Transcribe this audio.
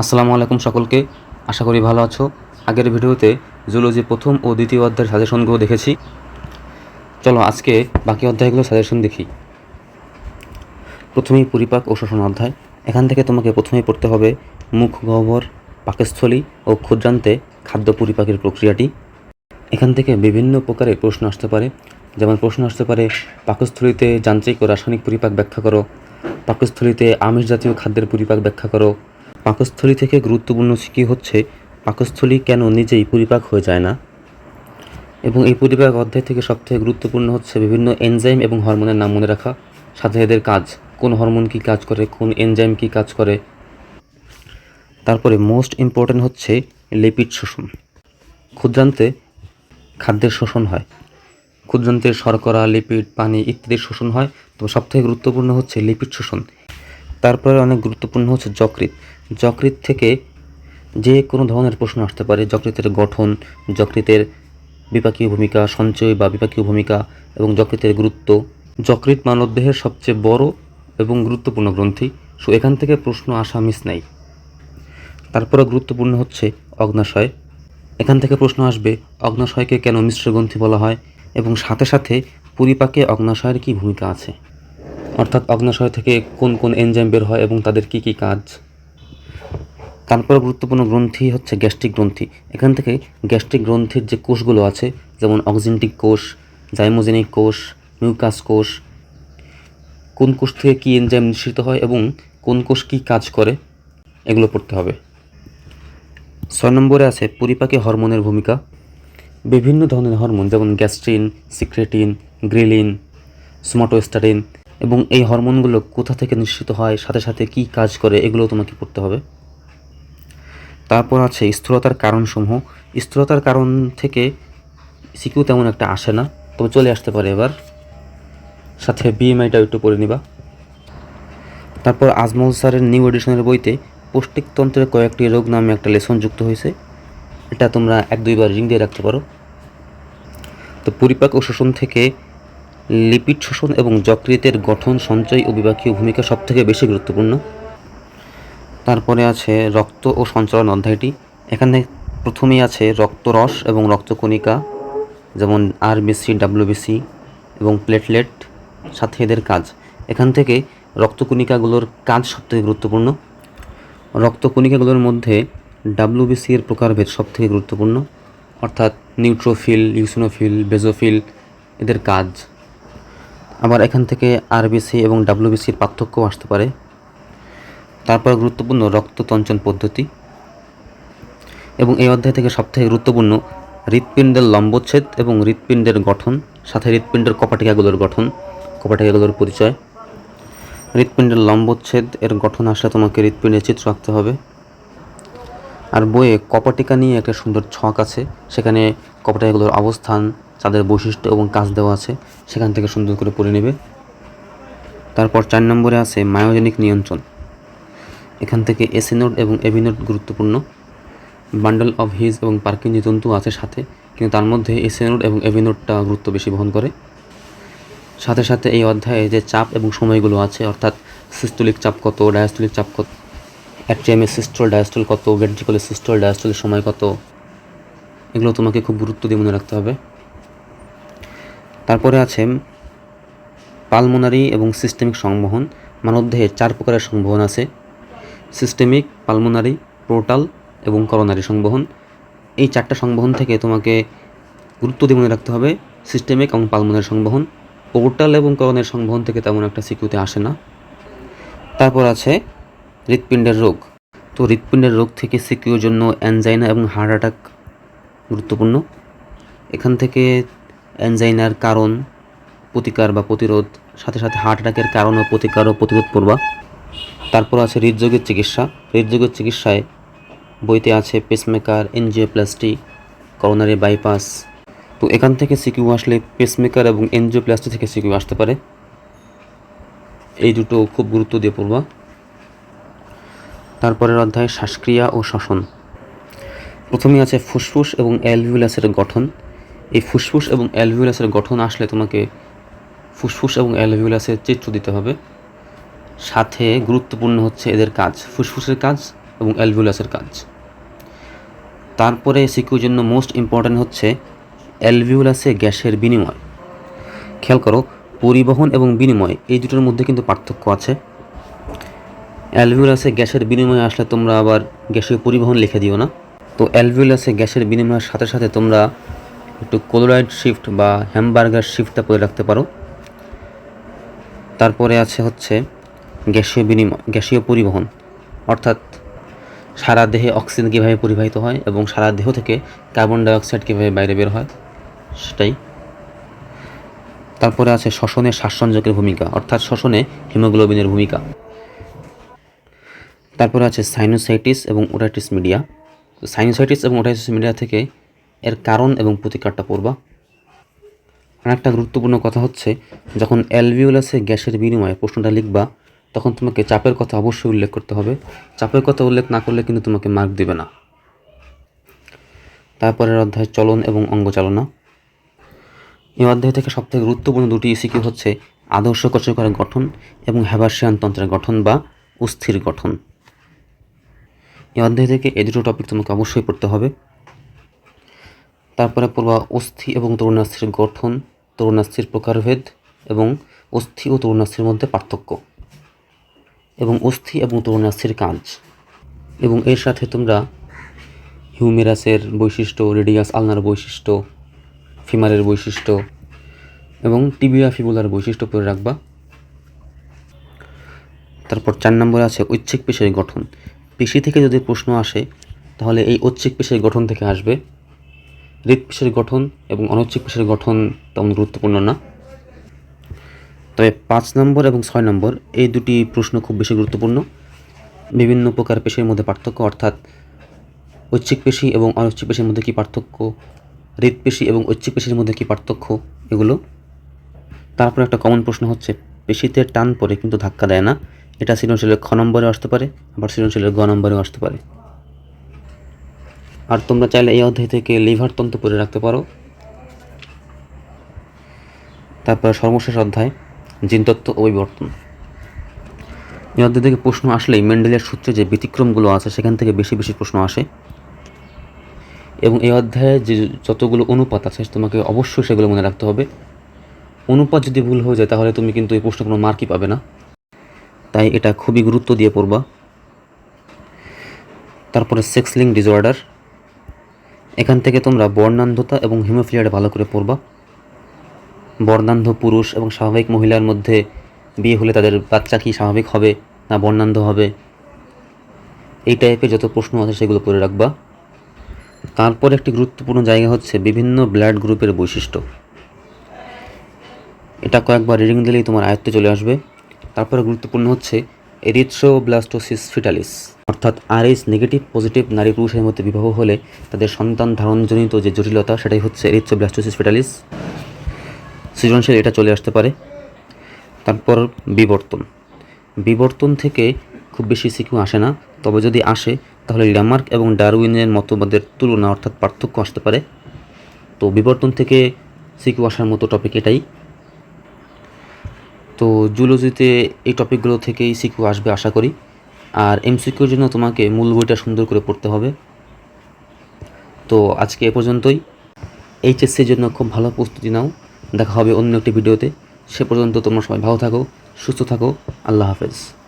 আসসালামু আলাইকুম সকলকে। আশা করি ভালো আছো। আগের ভিডিওতে জুলজি প্রথম ও দ্বিতীয় অধ্যায়ের সাজেশনগুলো দেখেছি। চলো আজকে বাকি অধ্যায়গুলো সাজেশন দেখি। প্রথমেই পরিপাক ও শোষণ অধ্যায়। এখান থেকে তোমাকে প্রথমেই পড়তে হবে মুখ গহ্বর, পাকস্থলী ও ক্ষুদ্রান্তে খাদ্য পরিপাকের প্রক্রিয়াটি। এখান থেকে বিভিন্ন প্রকারের প্রশ্ন আসতে পারে। যেমন প্রশ্ন আসতে পারে, পাকস্থলীতে যান্ত্রিক ও রাসায়নিক পরিপাক ব্যাখ্যা করো। পাকস্থলীতে আমিষ জাতীয় খাদ্যের পরিপাক ব্যাখ্যা করো। পাকস্থলী থেকে গুরুত্বপূর্ণ কী হচ্ছে, পাকস্থলী কেন নিজেই পরিপাক হয়ে যায় না? এবং এই পরিপাক অধ্যায় থেকে সবথেকে গুরুত্বপূর্ণ হচ্ছে বিভিন্ন এনজাইম এবং হরমোনের নাম মনে রাখা। সাথে এদের কাজ, কোন হরমোন কী কাজ করে, কোন এনজাইম কী কাজ করে। তারপরে মোস্ট ইম্পর্ট্যান্ট হচ্ছে লিপিড শোষণ। ক্ষুদ্রান্তে খাদ্যের শোষণ হয়। ক্ষুদ্রান্তের শর্করা, লিপিড, পানি ইত্যাদির শোষণ হয়। তো সবথেকে গুরুত্বপূর্ণ হচ্ছে লিপিড শোষণ। তারপরে অনেক গুরুত্বপূর্ণ হচ্ছে যকৃৎ। যকৃৎ থেকে যে কোনো ধরনের প্রশ্ন আসতে পারে, যকৃতের গঠন, যকৃতের বিপাকীয় ভূমিকা, সঞ্চয় বা বিপাকীয় ভূমিকা এবং যকৃতের গুরুত্ব। যকৃৎ মানবদেহের সবচেয়ে বড় এবং গুরুত্বপূর্ণ গ্রন্থি। সো এখান থেকে প্রশ্ন আসা মিস নাই। তারপরে গুরুত্বপূর্ণ হচ্ছে অগ্নাশয়। এখান থেকে প্রশ্ন আসবে, অগ্নাশয়কে কেন মিশ্র গ্রন্থি বলা হয় এবং সাথে সাথে পরিপাকে অগ্নাশয়ের কী ভূমিকা আছে? অর্থাৎ অগ্নাশয় থেকে কোন কোন এনজাইম বের হয় এবং তাদের কী কী কাজ? তারপর গুরুত্বপূর্ণ গ্রন্থি হচ্ছে গ্যাস্ট্রিক গ্রন্থি। এখান থেকে গ্যাস্ট্রিক গ্রন্থির যে কোষগুলো আছে, যেমন অক্সিনটিক কোষ, জাইমোজেনিক কোষ, মিউকাস কোষ, কোন কোষ থেকে কী এনজাইম নিঃসৃত হয় এবং কোন কোষ কী কাজ করে, এগুলো পড়তে হবে। ছয় নম্বরে আছে পরিপাকে হরমোনের ভূমিকা। বিভিন্ন ধরনের হরমোন, যেমন গ্যাস্ট্রিন, সিক্রেটিন, গ্রিলিন, সোমাটোস্টারিন, এবং এই হরমোনগুলো কোথা থেকে নিঃসৃত হয়, সাথে সাথে কী কাজ করে, এগুলো তোমাকে পড়তে হবে। তারপর আছে স্থূলতার কারণসমূহ। স্থূলতার কারণ থেকে সিকিউ তেমন একটা আসে না। তবে চলে আসতে পারে এবার। সাথে বিএমআইটা একটু পড়ে নিবা। তারপর আজমল স্যারের নিউ এডিশনের বইতে পৌষ্টিকতন্ত্রের কয়েকটি রোগ নামে একটা লেসন যুক্ত হয়েছে। এটা তোমরা এক দুইবার রিং দিয়ে রাখতে পারো। তো পরিপাক ও শোষণ থেকে লিপিড শোষণ এবং যকৃতের গঠন, সঞ্চয় ও বিভাগীয় ভূমিকা সবথেকে বেশি গুরুত্বপূর্ণ। তারপরে আছে রক্ত ও সঞ্চালন অধ্যায়টি। এখানে প্রথমেই আছে রক্তরস এবং রক্তকণিকা, যেমন আরবিসি ডাব্লিউবিসি এবং প্লেটলেট সাথে এদের কাজ। এখান থেকে রক্তকণিকাগুলোর কাজ সবথেকে গুরুত্বপূর্ণ। রক্তকণিকাগুলোর মধ্যে ডাব্লিউবিসি এর প্রকারভেদ সবথেকে গুরুত্বপূর্ণ, অর্থাৎ নিউট্রোফিল ইউসিনোফিল বেজোফিল এদের কাজ। আবার এখান থেকে আরবিসি এবং ডাব্লিউবিসির পার্থক্যও আসতে পারে। তারপর গুরুত্বপূর্ণ রক্ততঞ্চন পদ্ধতি এবং এই অধ্যায় থেকে সবথেকে গুরুত্বপূর্ণ হৃৎপিণ্ডের লম্বচ্ছেদ এবং হৃৎপিণ্ডের গঠন, সাথে হৃৎপিণ্ডের কপাটিকাগুলোর গঠন, কপাটিকাগুলোর পরিচয়। হৃৎপিণ্ডের লম্বচ্ছেদ, এর গঠন আসলে তোমাকে হৃৎপিণ্ডের চিত্র আঁকতে হবে। আর বইয়ে কপাটিকা নিয়ে একটা সুন্দর ছক আছে, সেখানে কপাটিকাগুলোর অবস্থান, তাদের বৈশিষ্ট্য এবং কাজ দেওয়া আছে, সেখান থেকে সুন্দর করে পড়ে নেবে। তারপর চার নম্বরে আছে মায়োজেনিক নিয়ন্ত্রণ। এখান থেকে এসি নোট এবং এবি নোট গুরুত্বপূর্ণ। বান্ডেল অফ হিজ এবং পার্কিঞ্জি তন্তু আছে সাথে, কিন্তু তার মধ্যে এসি নোট এবং এবি নোটটা গুরুত্ব বেশি বহন করে। সাথে সাথে এই অধ্যায়ে যে চাপ এবং সময়গুলো আছে, অর্থাৎ সিস্টোলিক চাপ কত, ডায়াস্টোলিক চাপ কত অ্যাট্রিয়ামে সিস্টল, ডায়াস্টল কত ভেন্ট্রিকলে সিস্টল, ডায়াস্টলের সময় কত, এগুলো তোমাকে খুব গুরুত্ব দিয়ে মনে রাখতে হবে। তারপরে আছে পালমোনারি এবং সিস্টেমিক সংবহন। মানবদেহে চার প্রকারের সংবহন আছে। সিস্টেমিক পালমোনারি পোর্টাল এবং করোনারি সংবহন। এই চারটা সংবহন থেকে তোমাকে গুরুত্ব দিয়ে মনে রাখতে হবে সিস্টেমিক এবং পালমোনারি সংবহন। পোর্টাল এবং করোনারি সংবহন থেকে তেমন একটা সিকিউতে আসে না। তারপর আছে হৃৎপিণ্ডের রোগ। তো হৃৎপিণ্ডের রোগ থেকে সিকিউর জন্য অ্যানজাইনা এবং হার্ট অ্যাটাক গুরুত্বপূর্ণ। এখান থেকে অ্যানজাইনার কারণ, প্রতিকার বা প্রতিরোধ, সাথে সাথে হার্ট অ্যাটাকের কারণ ও প্রতিকার ও প্রতিরোধ করবা। তারপর আছে হৃদযোগের চিকিৎসা। হৃদযোগের চিকিৎসায় বইতে আছে পেসমেকার এনজিওপ্লাস্টি করোনারি বাইপাস তো এখান থেকে সিকিউ আসলে পেসমেকার এবং এনজিওপ্লাস্টি থেকে সিকিউ আসতে পারে। এই দুটো খুব গুরুত্ব দিয়ে পড়বা। তারপরের অধ্যায়, শ্বাসক্রিয়া ও শ্বসন। প্রথমে আছে ফুসফুস এবং অ্যালভিউলাসের গঠন। এই ফুসফুস এবং অ্যালভিউলাসের গঠন আসলে তোমাকে ফুসফুস এবং অ্যালভিউলাসের চিত্র দিতে হবে। সাথে গুরুত্বপূর্ণ হচ্ছে এদের কাজ, ফুসফুসের কাজ এবং অ্যালভিউলাসের কাজ। তারপরে সিকিউর জন্য মোস্ট ইম্পর্ট্যান্ট হচ্ছে অ্যালভিউলাসে গ্যাসের বিনিময়। খেয়াল করো, পরিবহন এবং বিনিময় এই দুটোর মধ্যে কিন্তু পার্থক্য আছে। অ্যালভিউলাসে গ্যাসের বিনিময়ে আসলে তোমরা আবার গ্যাসীয় পরিবহন লিখে দিও না। তো অ্যালভিউলাসে গ্যাসের বিনিময়ের সাথে সাথে তোমরা একটু কোলোরাইড শিফট বা হ্যামবার্গার শিফটটা করে রাখতে পারো। তারপরে আছে হচ্ছে গ্যাসীয় বিনিময়, গ্যাসীয় পরিবহন, অর্থাৎ সারা দেহে অক্সিজেন কীভাবে পরিবাহিত হয় এবং সারা দেহ থেকে কার্বন ডাইঅক্সাইড কীভাবে বাইরে বের হয়, সেটাই। তারপরে আছে শ্বসনে শ্বাসসংযোগের ভূমিকা, অর্থাৎ শ্বসনে হিমোগ্লোবিনের ভূমিকা। তারপরে আছে সাইনোসাইটিস এবং ওটাইটিস মিডিয়া। সাইনোসাইটিস এবং ওটাইটিস মিডিয়া থেকে এর কারণ এবং প্রতিকারটা পড়বা। আর একটা গুরুত্বপূর্ণ কথা হচ্ছে, যখন অ্যালভিওলাসে গ্যাসের বিনিময়ে প্রশ্নটা লিখবা তখন তোমাকে চাপের কথা অবশ্যই উল্লেখ করতে হবে। চাপের কথা উল্লেখ না করলে কিন্তু তোমাকে মার্ক দেবে না। তারপরের অধ্যায়, চলন এবং অঙ্গচালনা। এই অধ্যায় থেকে সবথেকে গুরুত্বপূর্ণ দুটি ইসিকিউ হচ্ছে আদর্শ কোষকার গঠন এবং হ্যাবাসিয়ান তন্ত্রের গঠন বা অস্থির গঠন। এই অধ্যায় থেকে এই দুটো টপিক তোমাকে অবশ্যই পড়তে হবে। তারপরে পড়বা অস্থি এবং তরুণাস্থির গঠন, তরুণাস্থির প্রকারভেদ এবং অস্থি ও তরুণাস্থির মধ্যে পার্থক্য। এবং অস্থি এবং তরুণাস্থির কাজ এবং এর সাথে তোমরা হিউমেরাসের বৈশিষ্ট্য, রেডিয়াস আলনার বৈশিষ্ট্য, ফিমারের বৈশিষ্ট্য এবং টিবিয়া ফিবুলার বৈশিষ্ট্য পরে রাখবা। তারপর চার নম্বরে আছে ঐচ্ছিক পেশির গঠন। পেশি থেকে যদি প্রশ্ন আসে, তাহলে এই ঐচ্ছিক পেশির গঠন থেকে আসবে। হৃৎপেশির গঠন এবং অনৈচ্ছিক পেশির গঠন তেমন গুরুত্বপূর্ণ না। তবে পাঁচ নম্বর এবং ছয় নম্বর, এই দুটি প্রশ্ন খুব বেশি গুরুত্বপূর্ণ। বিভিন্ন প্রকার পেশির মধ্যে পার্থক্য, অর্থাৎ ঐচ্ছিক পেশি এবং অনৈচ্ছিক পেশির মধ্যে কী পার্থক্য হৃৎপেশি এবং ঐচ্ছিক পেশির মধ্যে কী পার্থক্য এগুলো। তারপর একটা কমন প্রশ্ন হচ্ছে, পেশিতে টান পড়ে কিন্তু ধাক্কা দেয় না। এটা সৃজনশীলের খ নম্বরে আসতে পারে, আবার সৃজনশীলের গ নম্বরেও আসতে পারে। আর তোমরা চাইলে এই অধ্যায় থেকে লিভার তন্ত্র পড়ে রাখতে পারো। তারপর সর্বশেষ অধ্যায়। জিনতত্ত্ব ও বিবর্তন। এই অধ্যায় থেকে প্রশ্ন আসলেই মেন্ডেলের সূত্রে যে ব্যতিক্রমগুলো আছে, সেখান থেকে বেশি বেশি প্রশ্ন আসে। এবং এই অধ্যায়ে যে যতগুলো অনুপাত আছে, তোমাকে অবশ্যই সেগুলো মনে রাখতে হবে। অনুপাত যদি ভুল হয়ে যায়, তাহলে তুমি কিন্তু এই প্রশ্ন কোনো মার্কই পাবে না। তাই এটা খুবই গুরুত্ব দিয়ে পড়বা। তারপরে সেক্স লিঙ্ক ডিসঅর্ডার। এখান থেকে তোমরা বর্ণান্ধতা এবং হিমোফিলিয়াটা ভালো করে পড়বা। বর্ণান্ধ পুরুষ এবং স্বাভাবিক মহিলার মধ্যে বিয়ে হলে তাদের বাচ্চা কি স্বাভাবিক হবে না বর্ণান্ধ হবে? এই টাইপের যত প্রশ্ন আছে সেগুলো করে রাখবা। তারপর একটি গুরুত্বপূর্ণ জায়গা হচ্ছে বিভিন্ন ব্লাড গ্রুপের বৈশিষ্ট্য। এটা কয়েকবার রিডিং দিলেই তোমার আয়ত্তে চলে আসবে। তারপরে গুরুত্বপূর্ণ হচ্ছে এরিথ্রোব্লাস্টোসিস ফিটালিস অর্থাৎ আরএইচ নেগেটিভ পজিটিভ নারী পুরুষের মধ্যে বিবাহ হলে তাদের সন্তান ধারণজনিত যে জটিলতা, সেটাই হচ্ছে এরিথ্রোব্লাস্টোসিস ফিটালিস সৃজনশীল এটা চলে আসতে পারে। তারপর বিবর্তন। বিবর্তন থেকে খুব বেশি সিকিউ আসে না, তবে যদি আসে, তাহলে ল্যামার্ক এবং ডারউইনের মতবাদের তুলনা অর্থাৎ পার্থক্য আসতে পারে। তো বিবর্তন থেকে সিকিউ আসার মতো টপিক এটাই। তো জুলজিতে এই টপিকগুলো থেকেই সিকিউ আসবে আশা করি। আর এমসিকিউর জন্য তোমাকে মূল বইটা সুন্দর করে পড়তে হবে। তো আজকে এ পর্যন্তই। এইচএসসির জন্য খুব ভালো প্রস্তুতি নাও। দেখা হবে অন্য একটি ভিডিওতে। সে পর্যন্ত তোমরা সবাই ভালো থাকো, সুস্থ থাকো। আল্লাহ হাফেজ।